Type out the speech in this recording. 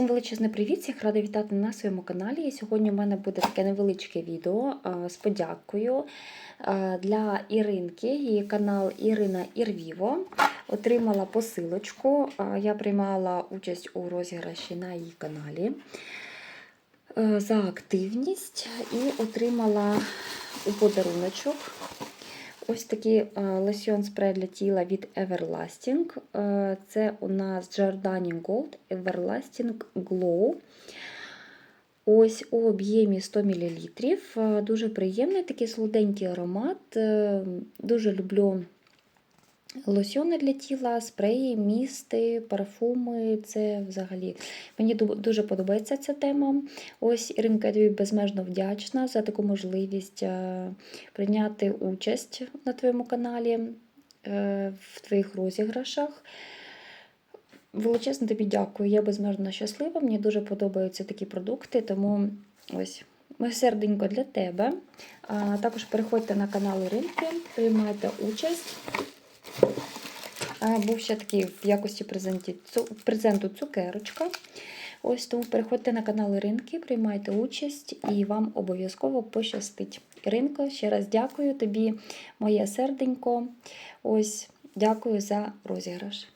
Всім величезний привіт! Всіх рада вітати на своєму каналі. І сьогодні у мене буде таке невеличке відео з подякою для Іринки. Її канал Ірина Ірвіво. Отримала посилочку. Я приймала участь у розіграші на її каналі е, за активність і отримала у подаруночок Ось такий е, лосьон спрей для тіла від Everlasting. Е, Це у нас Giordani Gold Everlasting Glow. Ось у об'ємі 100 мл. Е, Дуже приємний такий солоденький аромат. Дуже люблю лосьони для тіла, спреї, місти, парфуми. Це взагалі мені дуже подобається ця тема. Ось Іринка, я тобі безмежно вдячна за таку можливість е, прийняти участь на твоєму каналі е, в твоїх розіграшах. Величезно тобі дякую. Я безмежно щаслива. Мені дуже подобаються такі продукти, тому ось. Моє серденько для тебе. А, також переходьте на канал Іринки, приймайте участь. Був ще такий в якості презенту цукерочка. Ось тому переходьте на канал Ринки, приймайте участь і вам обов'язково пощастить. Ринко, ще раз дякую тобі, моє серденько. Ось, дякую за розіграш.